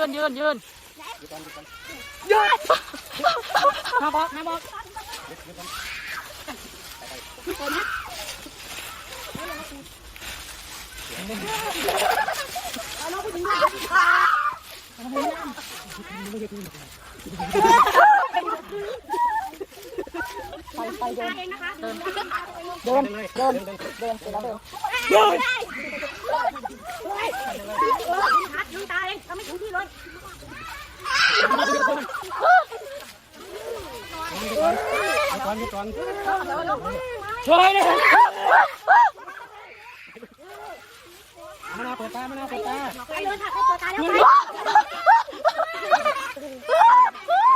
รอรอยืนยืนยืนมาบอกมาบอกไปไปเดินเดินเดินเดินเสร็จแล้วเดินยืนตา เองเราไม่ถึงที่เลยก่อนก่อนช่วยเลยมานาเปิดตามานาเปิดตาไปเลยค่ะไปเปิดตาแล้วจับ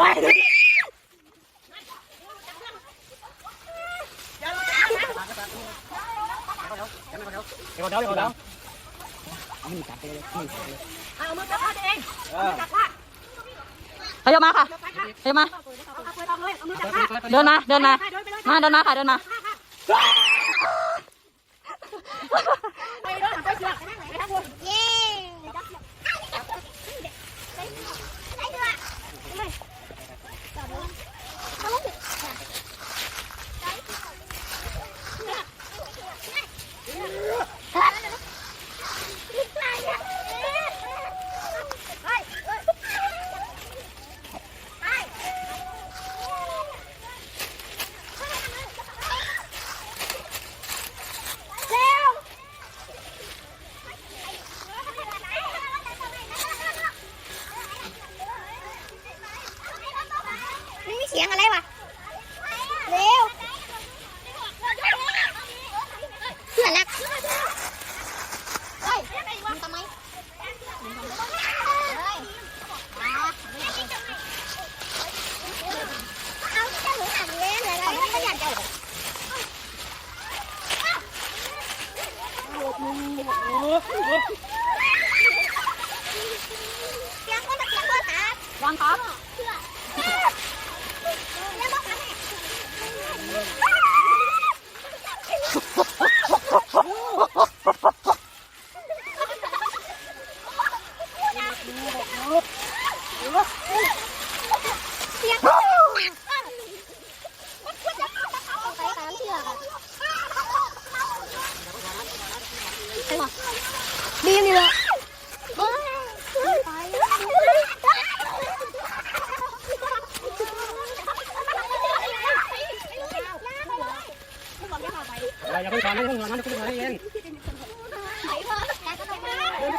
วายเดี๋ยวเดี๋ยวเดี๋ยวเดี๋ยวนี่จับไปเลยนี่เอามือจับผ้าตัวเองเอามือจับผ้าขยับมาค่ะขยับมาเอาเปิดออกเลยเอามือจับผ้าเดินมา เดินมา มา เดินมาค่ะ เดินมาไปเลยไปเชือกไปทางไหนไปทางบน Ăn 呢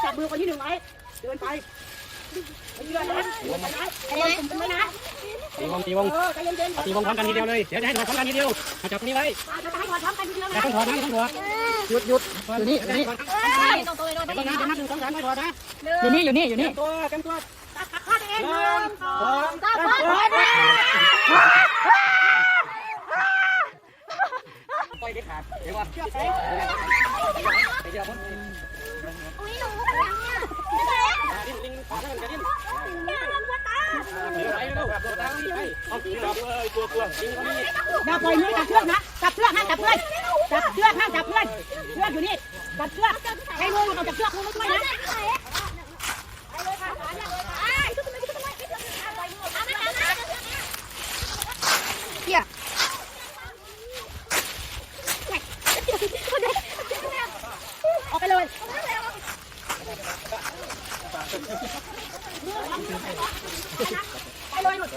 จับมือคนที่หนึ่งไว้เดินไปไปเรื่อยนะไอ้ไอ้ผมไม่นะตีวงตีวงเออใจเย็นๆตีวงพร้อมกันทีเดียวเลย เดี๋ยวจะให้ถอนพร้อมกันทีเดียวมาจับนี้ไว้จะให้ถอดพร้อมกันทีเดียวอย่านะต้องถอนนะอย่าต้องถอนหยุดหยุดอยู่นี่อยู่นี่เดี๋ยวนะเดี๋ยวนับหนึ่งสองสามไม่ถอนนะอยู่นี่อยู่นี่อยู่นี่ตัวเต็มตัวตัดขาเองหหนึ่นึ่งงสองสามปล่อยเด็ดขาดเดี๋ยวก่อนเดี๋ยวเดี๋ยวผมดิ้นดิ้นขอให้มันกระดิ้นเดี๋ยวไหลเร็วตัวตามนี่ไปเอยตัวตัวดิ้นเขานี่อย่าปล่อยมือจับเชือกนะจับเชือกนะจับเพื่อนจับเชือกนะจับเพื่อนเชือกอยู่นี่จับเชือกให้มือเราจับเชือกมือไม่ช่วยนะ เที่ย ออกไปเลยไปเลยหลุด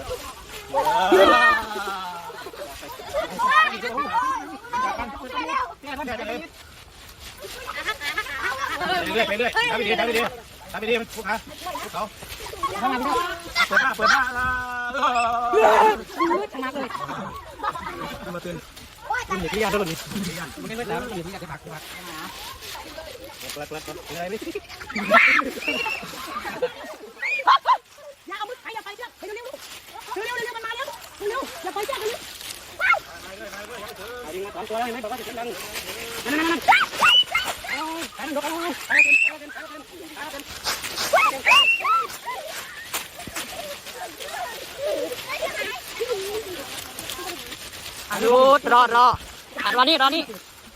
เรื่อยไปเรื่อยทำไปดีทำไปดี ทำไปดีมันทุกฮะทุกเขาเปิดหน้าเปิดหน้าชนะเลยมาเตื่นตื่นหนีที่ยาตัวนี้มันไม่ได้ตื่นที่ยาจะผักผักเปิดเปิดเปิดเลยนี่อย่าเอามือใครอย่าไปเชือกไปเร็วๆเร็วๆเร็วๆมันมาแล้วเร็วๆอย่าไปเชือกเร็วยิงมาสองตัวแล้วเห็นไหมบอกว่าจะเป็นดังนั่นนั่นนั่นเอายกเอาเอาเอาอะ หยุดรอรออะรอนี่รอนี่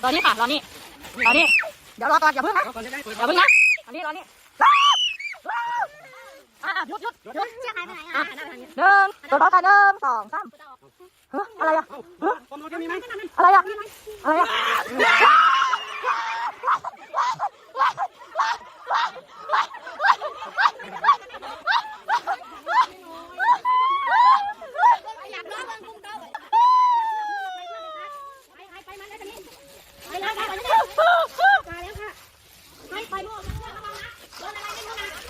รอนี่ค่ะรอนี่รอนี่เดี๋ยวรอก่อนอย่าเพิ่งนะเอาก่อนจะได้เปิดอย่าเพิ่งนะอันนี้รอนี่อะหยุดหยุดหยุดหยุดอะนึ่งตัวต่อกันหนึ่งสองสามเฮ้ยอะไรอะอะไรอะอะไรอะ ๆไปไปไปมันเลยตอนนี้ไปแล้วไปแล้วไปแล้วค่ะไปไปลูกโดนอะไรไม่รู้นะ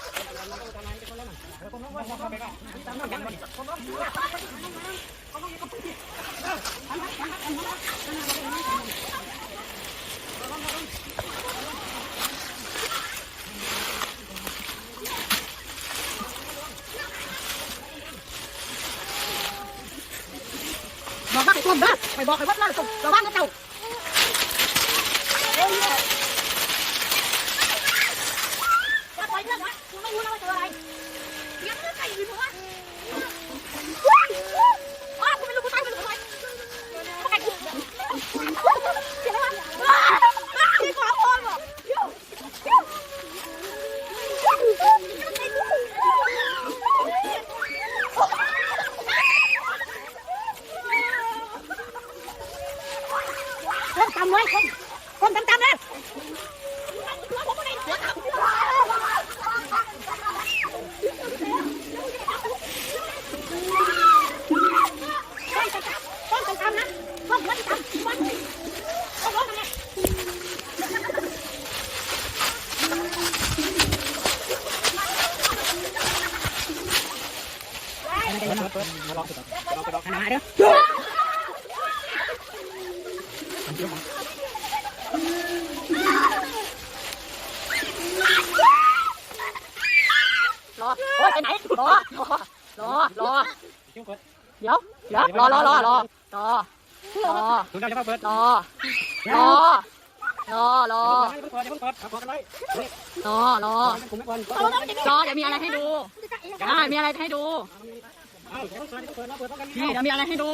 บอกว่าไปกลุ่มนะไปบอกไปวัดนั่นกลุ่มระวังนะเจ้าถ้าปล่อยเชือกนะคุณไม่รู้นะว่าเจออะไรยังไม่ใส่อยู่หัวว้าคุณไม่รู้คุณตายไปหรือไม่ไม่ใครคุณเสียงอะไรวะมีความโอนหรอก้มตำไว้ก้มก้มตำตำเลยก้มตำตำนะก้มไว้ตำก้มก้มลงมาเลย เปิดเปิดมาลองเปิดลองเปิดขนาดเด้อ รอโอ้ยไปไหนรอรอรอ คิ้วเปิ ดเดี๋ยวเดี๋ยวรอรอรอรอรอรอคุณจะเปิดรอรอรอรอเปิดเปิดเปิดเอรอรอรอเดี๋ยวมีอะไรให้ดูได้มีอะไรให้ดูเอาเดี๋ยวเปิดเปิดเปิดต้องกันนี่เดี๋ยวมีอะไรให้ดู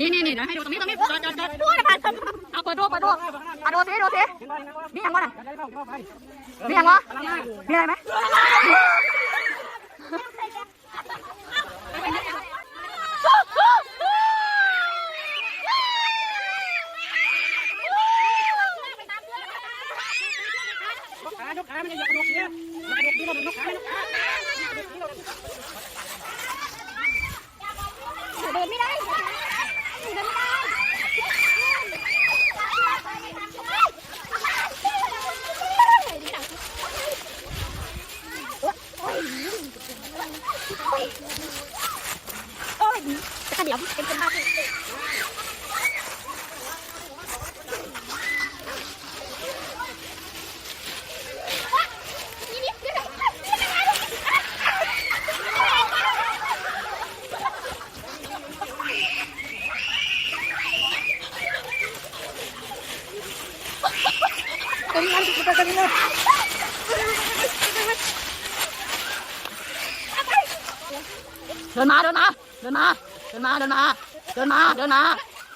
นี่นี่นี่นี่นี่เดี๋ยวให้ดูตรงนี้ตรงนี้จอดจอดจอดเอาเปิดดูเปิดดูอะดูสิดูสินี่ยังวะน่ะนี่ยังวะมีอะไรไหม ไม่ได้ Yang 吗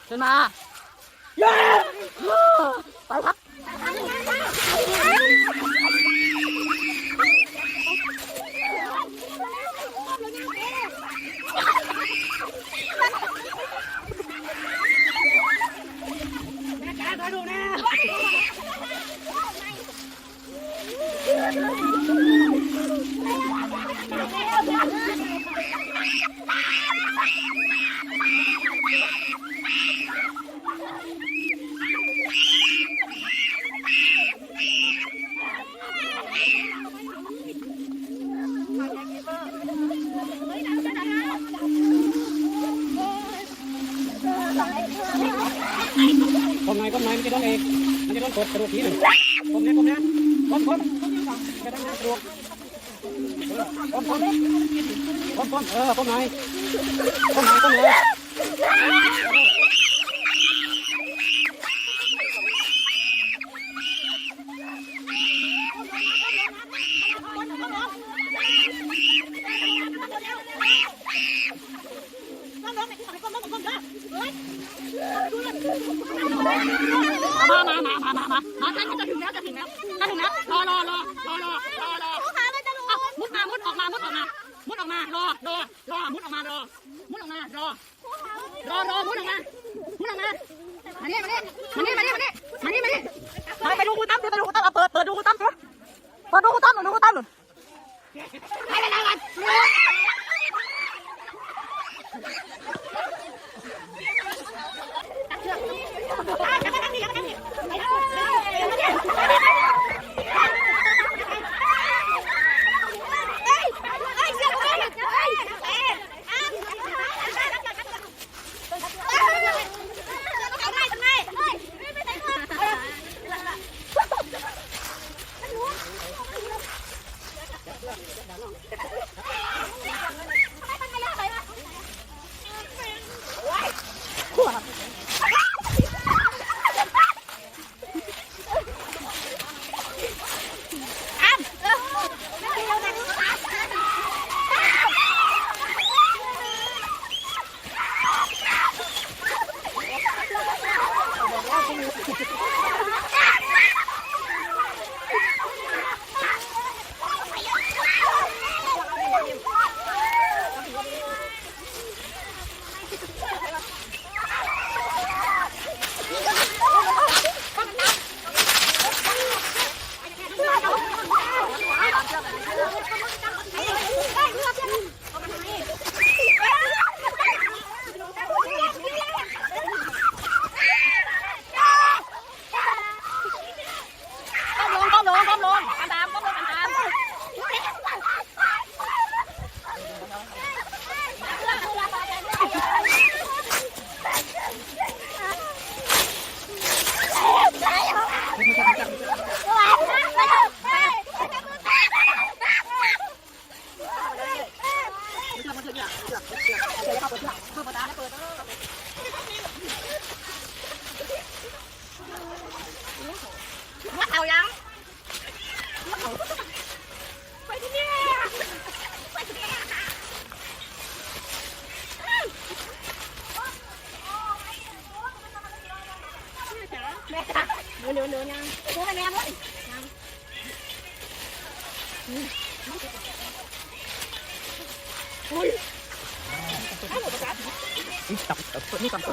对吗？ ทีหนึ่งผมเนี่ยผมเนี่ยผมผมกระได้กระดูกผมผมผมผมเออผมไหนผมไหนผมไหน มามามามามามามาจะจะถึงแล้วจะถึงแล้วจะถึงแล้วรอรอรอรอรอรอรออะมุดมามุดออกมามุดออกมามุดออกมา รอรอรอมุดออกมารอมุดออกมารอรอรอมุดออกมามุดออกมามานี่มานี่มานี่มานี่มานี่มานี่มาไปดูกูตั้มไปดูกูตั้มเอาเปิดเปิดดูกูตั้มเถอะเปิดดูกูตั้มหน่อยดู nữa nữa nha. Cố lên em ơi. Ui. Hãy subscribe cho kênh Ghiền Mì tập, Để không bỏ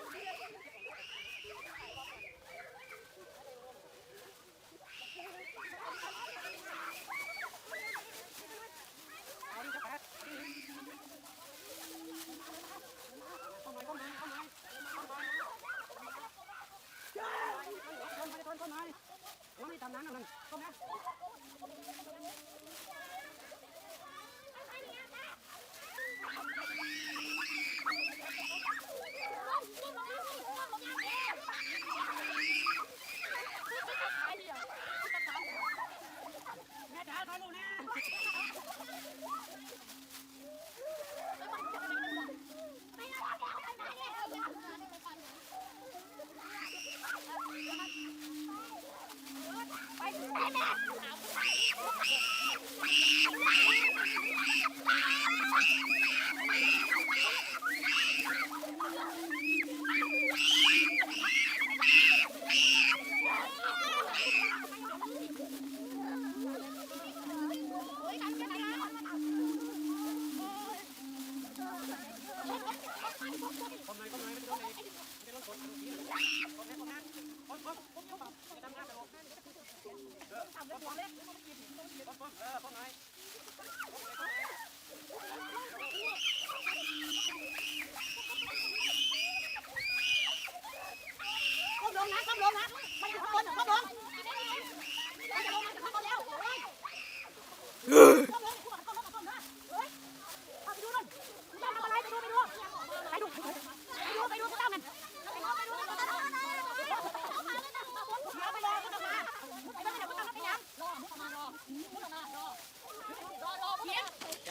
ต้นไม้ต้นไม้ตามน้ำนั่นต้นนะ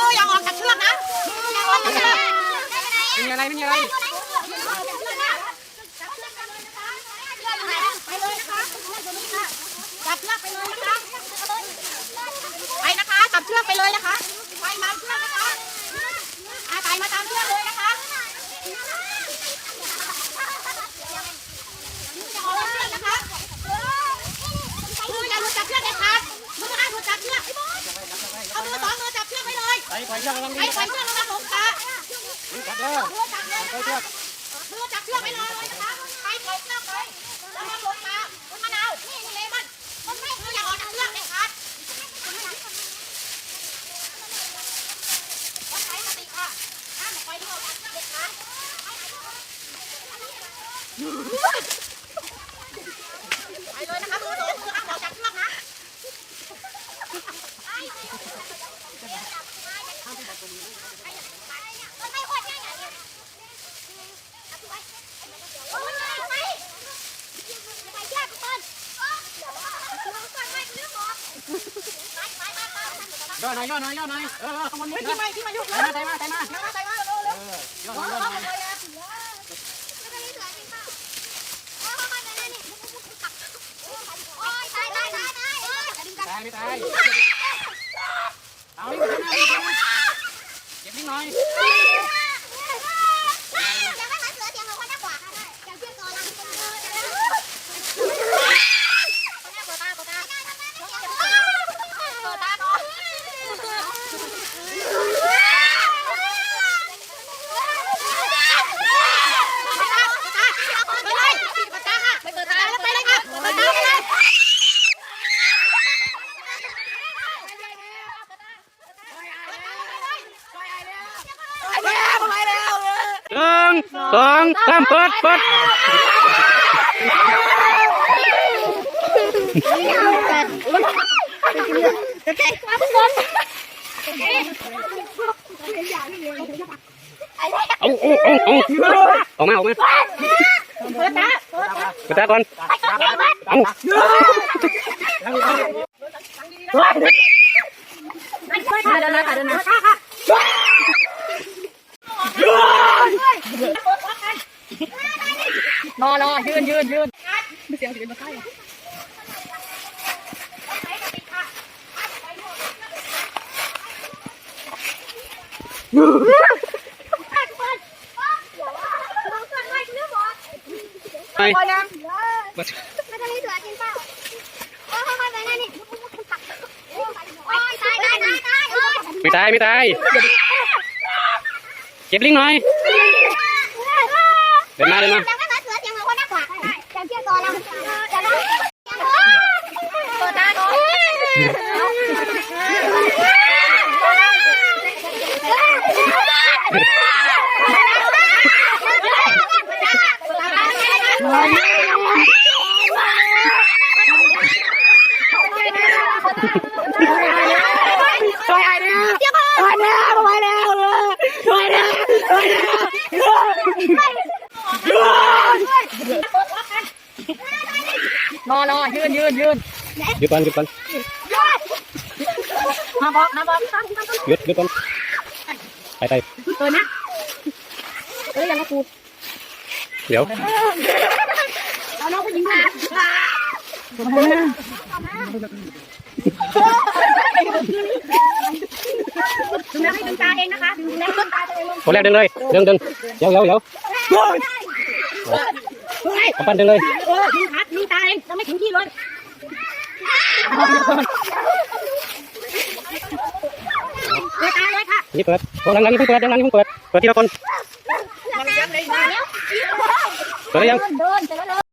มืออย่าออกจากเชือกนะเเป็นอะไรเป็นอะไร ไปเลยนะคะคุณผู้ชมคือเอาหัวจากเชือกนะย่อหน่อยย่อหน่อยย่อหน่อยเออขโมยมือที่ไปที่มายุกเลยใส่มาใส่มาใส่มาเร็วเร็วย่อหน่อย เอาอีกข้านะอีกาน้เก็บนิดหน่อย ตั้มเปิดเปิดโอ้เอาอาเอาออกมาออกมาเปตาก่อนเอาเดนะค่ะดนนะ รอรอยืนยืนยืนไม่เสียงยืนมาใกล้ไปมันจะมีเสือกินเปล่าโอ้ยไปนั่นนี่ตายตายตายตายไม่ตายไม่ตายเก็บลิงหน่อยเดินมาเดินมา จังก็เสือเสียงเหมือนคนนักขวาจังเชื่อตัวเราจังตัวตาโด ช่วยไอ้เนี่ยช่วยแล้วช่วยแล้วช่วยแล้วช่วยแล้วรอรอยืนยืนยืนหยุดก่อนหยุดก่อนมาบอกมาบอกหยุดหยุดก่อนไปไปตัวนะเอ้ยยังกระปู เดี๋ยวเอาน้องผู้หญิงมาดูแลให้ดึงตาเองนะคะดูแลต้นตาตัวเองลงคนแรกดึงเลยดึงดึงเดี๋ยวเดี๋ยวเดี๋ยวเอาปั้นดึงเลยเออดึงขาดึงตาเองยังไม่ถึงที่เลยเปิดตาเลยค่ะนี่เปิดโอ้หลังหลังนี่เพิ่งเปิดหลังหลังนี่เพิ่งเปิดเปิดทีละคนแล้วเปิด ได้ยัง เดินเสร็จแล้ว